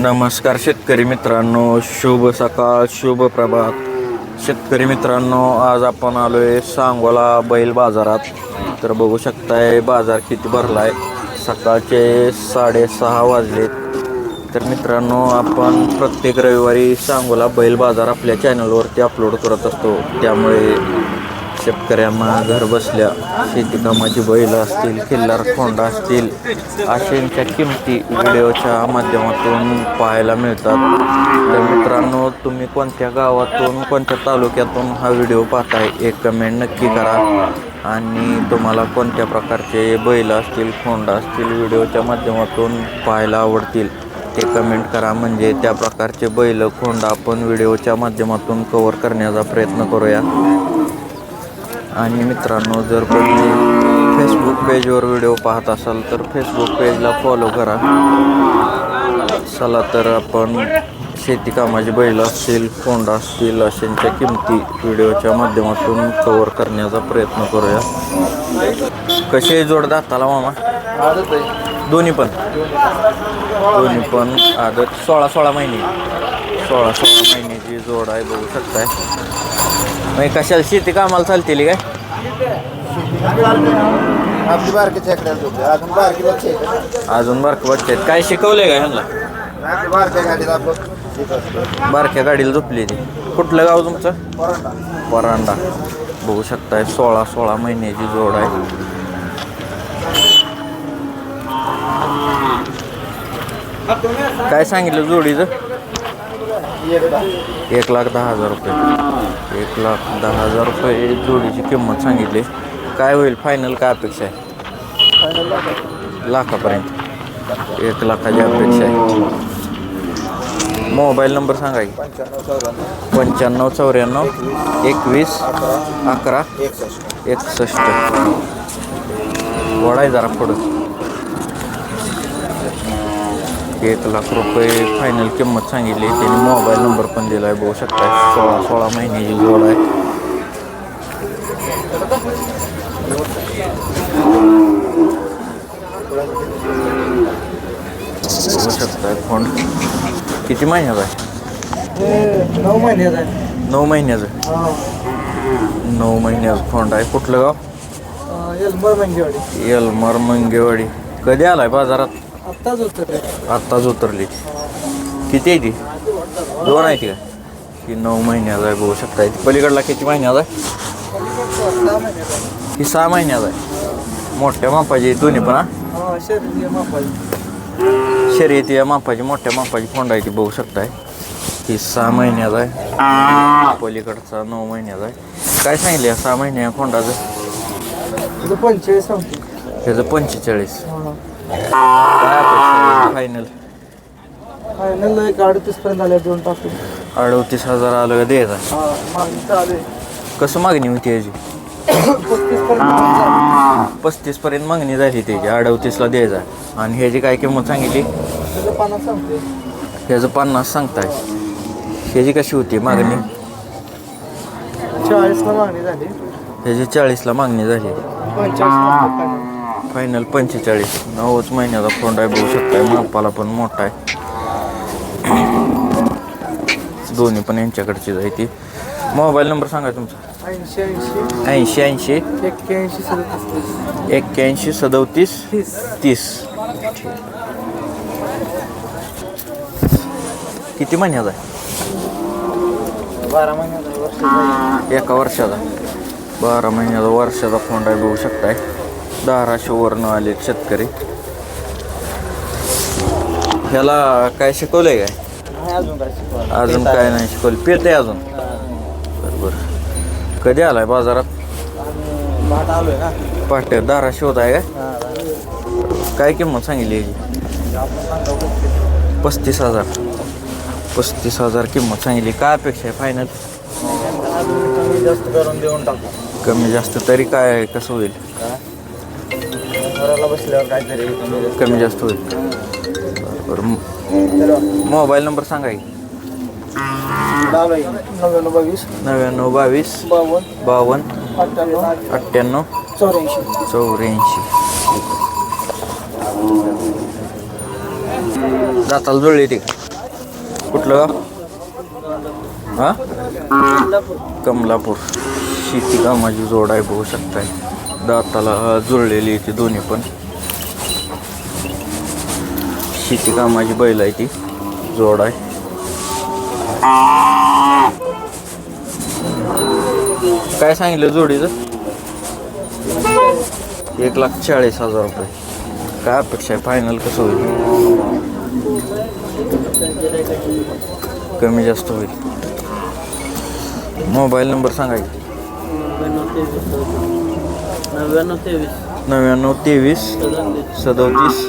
नमस्कार शेतकरी मित्रांनो शुभ सकाळ शुभ प्रभात. शेतकरी मित्रांनो आज आपण आलो आहे सांगोला बैल बाजारात. तर बघू शकताय बाजार किती भरला आहे सकाळचे साडेसहा वाजलेत. तर मित्रांनो आपण प्रत्येक रविवारी सांगोला बैल बाजार आपल्या चॅनलवरती अपलोड करत असतो. त्यामुळे शेतकऱ्यांना घर बसल्या शेती बैल असतील किल्लार खोंड असतील अशांच्या किमती व्हिडिओच्या माध्यमातून पाहायला मिळतात. तर मित्रांनो तुम्ही कोणत्या गावातून कोणत्या तालुक्यातून हा व्हिडिओ पाहताय एक कमेंट नक्की करा. आणि तुम्हाला कोणत्या प्रकारचे बैल असतील खोंडा असतील व्हिडिओच्या माध्यमातून पाहायला आवडतील ते कमेंट करा. म्हणजे त्या प्रकारचे बैल खोंडा आपण व्हिडिओच्या माध्यमातून कवर करण्याचा प्रयत्न करूया. आणि मित्रांनो जर कोणी फेसबुक पेजवर व्हिडिओ पाहत असाल तर फेसबुक पेजला फॉलो करा. चला तर आपण शेती कामाची बैल असतील कोंडा असतील अशांच्या किमती व्हिडिओच्या माध्यमातून कवर करण्याचा प्रयत्न करूया. कसे जोड दाताला मामा? दोन्ही पण? दोन्ही पण आदत. सोळा सोळा महिने. सोळा सोळा महिन्याची जोड आहे बघू शकताय. मग कशाला? शेती कामाला चालतील काय? आपली बारकी चेकड्याला झोपली. अजून बारकी अजून बारक बच्चे आहेत. काय शिकवलंय का ह्यांना? बारक्या गाडीत गाडीला झोपली ती. कुठलं गाव तुमचं? परांडा. परांडा. बघू शकताय सोळा सोळा महिन्याची जोड आहे. काय सांगितलं जोडीचं? एक लाख दहा हजार रुपये. एक लाख दहा हजार रुपये जोडीची किंमत सांगितली. काय होईल? फायनल काय अपेक्षा आहे. लाखापर्यंत. एक लाखाची अपेक्षा आहे. मोबाईल नंबर सांगा की. पंच्याण्णव चौऱ्याण्णव एकवीस अकरा एकसष्ट. एकसष्ट वडाय जरा पुढं. एक लाख रुपये फायनल किंमत सांगितली. त्यांनी मोबाईल नंबर पण दिला आहे बघू शकताय. सोळा सोळा महिन्याची जोड आहे. बघू शकताय फोन किती महिन्याचा आहे? नऊ महिन्यात आहे. नऊ महिन्याचं नऊ महिन्याचं फोंड आहे? कुठलं गाव? एल्मर मंगेवाडी. येलमर मंगेवाडी. कधी आलाय बाजारात? आत्ताच उतरली. किती आहे ती? दोन आहे ती का? ही नऊ महिन्याचा आहे बघू शकता. ती पलीकडला किती महिन्याचा आहे? ही सहा महिन्याचा आहे. मोठ्या मापाची दोन्ही पण शर्यती या मापाची. मोठ्या मापाची फोंड आहे ती बघू शकताय ही सहा महिन्याचा आहे. पलीकडचा नऊ महिन्याचा आहे. काय सांगितलं या सहा महिन्या फोंडाचं पंचेचाळीस पंचेचाळीस. काय अपेक्षा फायनल फायनल एक अडतीस पर्यंत आले दोन टाकून. अडतीस हजार आलं का? द्यायचा हा मागणी तर आले. कसं मागणी होती याची? पस्तीस पर्यंत पस्तीस पर्यंत मागणी झाली त्याची. अडतीसला द्यायचा आणि ह्याची काय किंमत सांगितली? त्याचं सांगते. ह्याचं पन्नास सांगताय. ह्याची कशी होती मागणी? चाळीसला मागणी झाली. ह्याची चाळीसला मागणी झाली. पंचेचाळीस फायनल पंचेचाळीस. नऊच महिन्याचा फोन आहे बघू शकताय. मापाला पण मोठा आहे. दोन्ही पण यांच्याकडचीच आहे ती. मोबाईल नंबर सांगा तुमचा. ऐंशी ऐंशी. ऐंशी ऐंशी एक्क्याऐंशी सदतीस. एक्क्याऐंशी सदोतीस तीस. किती महिन्याचा आहे? बारा महिन्याचा एका वर्षाचा. बारा महिन्याचा वर्षाचा फोन आहे बघू शकताय. धाराशिववरनं आले शेतकरी. ह्याला काय शिकवलंय काय? अजून काय. अजून काय आहे. नाही शिकवलं. पेरते अजून? बरोबर कधी आलाय बाजारात? आलोय ना. पाट्या धाराशिवत आहे काय? हा, काय किंमत सांगितली याची? आपण पस्तीस हजार. पस्तीस हजार किंमत सांगितली. काय अपेक्षा आहे फायनल अजून कमी जास्त करून देऊन टाकू. कमी जास्त तरी काय कसं होईल? घराला बसल्यावर काहीतरी कमी जास्त कमी जास्त होईल बरं मोबाईल नंबर सांगा की. आहे. नव्याण्णव बावीस. नव्याण्णव बावीस. बावन्न बावन्न अठ्ठ्याण्णव. अठ्ठ्याण्णव. चौऱ्याऐंशी. चौऱ्याऐंशी. दाताला जुळली ती. कुठलं? गाव हा कमलापूर. शेती कामाची जोड आहे बघू शकताय. दाताला जुळलेली आहे ती दोन्ही पण. शेती कामाची बैल आहे ती. जोड आहे. काय सांगितलं जोडीचं? एक लाख चाळीस हजार रुपये. काय अपेक्षा आहे? फायनल कसं होईल? कमी जास्त होईल. मोबाईल नंबर सांगा नव्याण्णव तेवीस. नव्याण्णव तेवीस सदतीस सदोतीस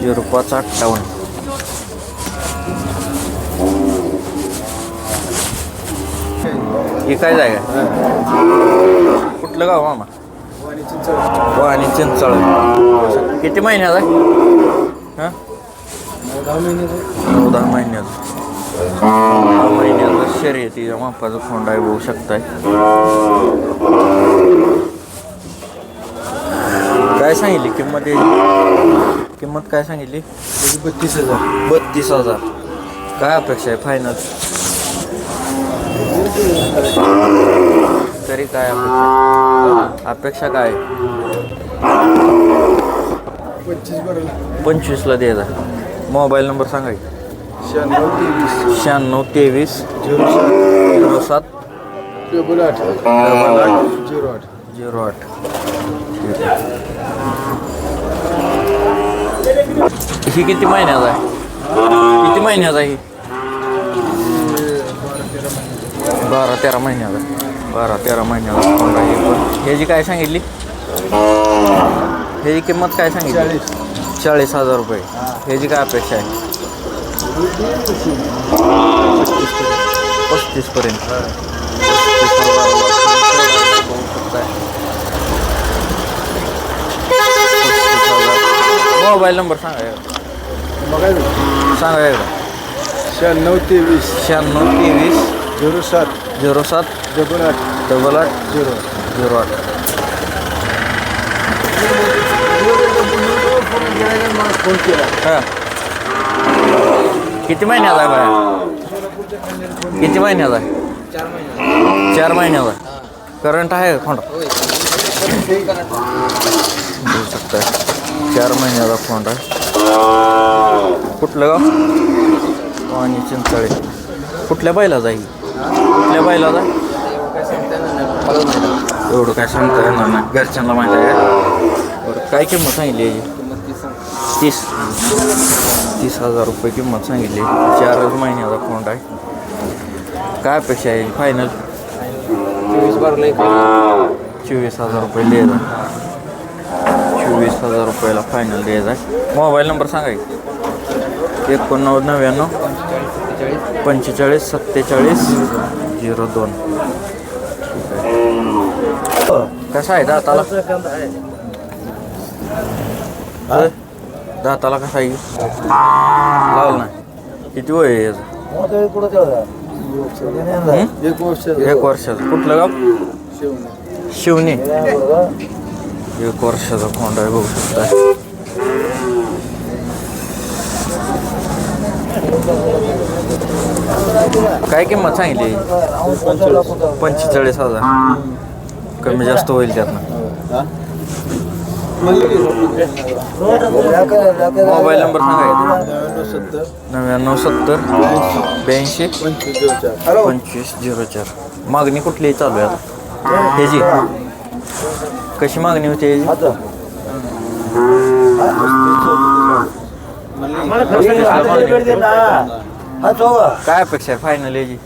झिरो पाच अठ्ठावन्न. ही काय जागा कुठलं गाव मामा? वाणी चिंचळ किती महिन्यात आहे हां? नऊ दहा महिन्यात दहा महिन्याचं शर्यतीच्या मापाचं फोंडा आहे बघू शकताय. काय सांगितली? किंमत याची? किंमत काय सांगितली? बत्तीस हजार. बत्तीस हजार. काय अपेक्षा आहे? फायनल तरी काय अपेक्षा? अपेक्षा काय? पंचवीसला द्यायचा मोबाईल नंबर सांगा. शहाण्णव तेवीस. शहाण्णव तेवीस. झिरो सात. झिरो सात. डबल आठ. डबल आठ. झिरो आठ. झिरो आठ. ठीक आहे. ही किती महिन्याचा आहे? किती महिन्याचा आहे ही? बारा तेरा महिन्याचा बारा तेरा महिन्याचा कोंड आहे पण ह्याची काय सांगितली? ह्याची किंमत काय सांगितली? चाळीस. चाळीस हजार रुपये. ह्याची काय अपेक्षा आहे? पस्तीसपर्यंत. मोबाईल नंबर सांगा. बघायचं. सांगा एकदा. शहाण्णव तेवीस. शहाण्णव तेवीस. झिरो सात. झिरो सात. डबल आठ. डबल आठ. झिरो. झिरो आठ. फोन केला हां. किती महिन्याचा आहे बाया? किती महिन्याचा आहे चार महिन्याचा करंट आहे का खोंड बघू शकताय. चार महिन्याचा खोंड आहे. कुठलं गाव? आणि चिंचाळे. कुठल्या बैला जाईल कुठल्या बैला जाईल एवढं काय सांगता येणार नाही. घरच्यांना माहिती आहे काय किंमत सांगितली याची? तीस. तीस हजार रुपये किंमत सांगितली. चारच महिन्याचा फोंड आहे. काय अपेक्षा आहे फायनल चोवीस बारला चोवीस हजार रुपये द्यायचा चोवीस हजार रुपयाला फायनल द्यायचा आहे. मोबाईल नंबर सांगा की. एकोणनव्वद नव्याण्णव पंचेचाळीस सत्तेचाळीस झिरो दोन. कसा आहे दाताला? दाताला कसा आहे? लावलं नाही. किती वय आहे याचं? हं? एक वर्ष. एक वर्षाचं. कुठलं गाव? शिवणी. एक वर्षाचा खोंड आहे बघू शकता काय किंमत सांगितली? पंचेचाळीस हजार. कमी जास्त होईल त्यातनं. मोबाईल नंबर सांगायचा नव्याण्णव सत्तर ब्याऐंशी पंचवीस झिरो चार. मागणी कुठलीही चालू आहे आता? ह्याची कशी मागणी होती ह्याची काय अपेक्षा आहे? फायनल याची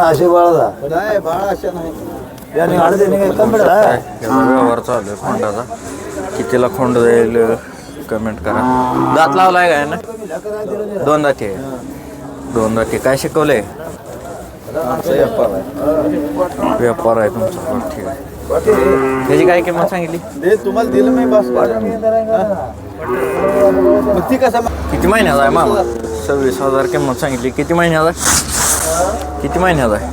असे बाळा नाही बाळा अशा नाही. याने कमी व्यवहार चालू आहे खोंडाचा. कितीला खोंड जाईल कमेंट करा. दात लावलाय काय ना? दोन दाती. आहे दोन दाती. काय शिकवलंय? व्यापार आहे. तुमचा. ठीक आहे. त्याची काय किंमत सांगितली? दे तुम्हाला दिलं मी बस. मग ती कसा किती महिन्याचा आहे मामा? सव्वीस हजार किंमत सांगितली. किती महिन्याचा आहे? किती महिन्याचा आहे?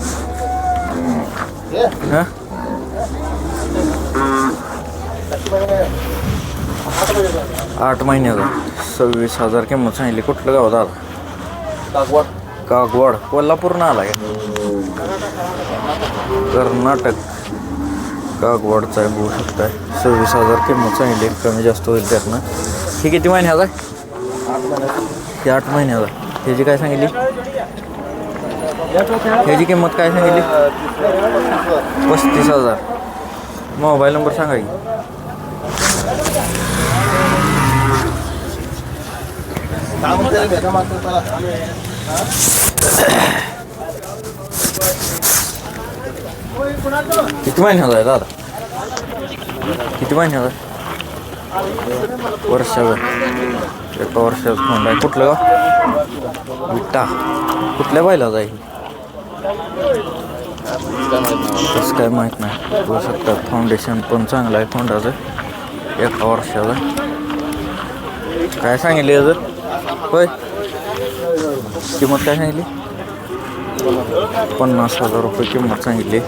हं? आठ महिन्याचा सव्वीस हजार किंमत सांगितली. कुठलं गाव दादा कागवाड. कागवाड. कोल्हापूरनं आला का? कर्नाटक. कागवाडचा आहे बघू शकताय. सव्वीस हजार किंमत सांगितली कमी जास्त होईल त्यातनं. हे किती महिन्याचा? आहे आठ महिन्याचा. ह्याची काय सांगितली? ह्याची किंमत काय सांगितली? पस्तीस हजार. मोबाईल नंबर सांगा की. किती महिन्याचा आहे दादा? किती महिन्याचा आहे वर्षाचा. एका वर्षाचा फोन आहे. कुठलं गाव विटा कुठल्या बैलाचा आहे तसं काय माहीत नाही. बघू शकता. फाउंडेशन पण चांगलं आहे फोंडाचं एका वर्षाचा. काय सांगितले जर होय. किंमत काय सांगितली? पन्नास हजार रुपये किंमत सांगितली.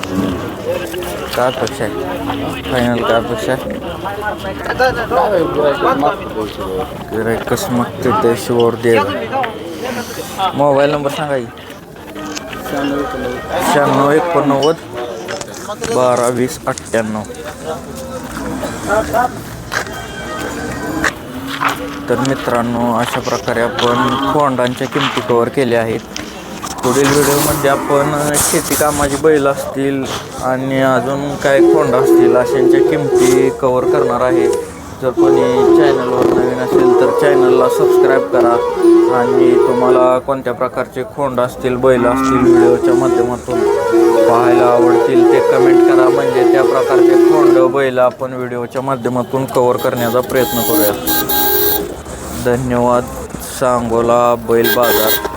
का अपेक्षा आहे? फायनल का अपेक्षा आहे? गिराईक कसं मागते ते शिवर दे. मोबाईल नंबर सांगा शहाण्णव एकोणनव्वद बारा वीस अठ्ठ्याण्णव. तर मित्रांनो अशा प्रकारे आपण फोंडांच्या किमती कवर केल्या आहेत. पुढील व्हिडिओमध्ये आपण शेतीकामाची बैल असतील आणि अजून काय खोंड असतील अशांच्या किमती कवर करणार आहे. जर कोणी चॅनलवर नवीन असेल तर चॅनलला सबस्क्राईब करा. आणि तुम्हाला कोणत्या प्रकारचे खोंड असतील बैल असतील व्हिडिओच्या माध्यमातून पाहायला आवडतील ते कमेंट करा. म्हणजे त्या प्रकारचे खोंड बैल आपण व्हिडिओच्या माध्यमातून कवर करण्याचा प्रयत्न करूया धन्यवाद. सांगोला बैल बाजार.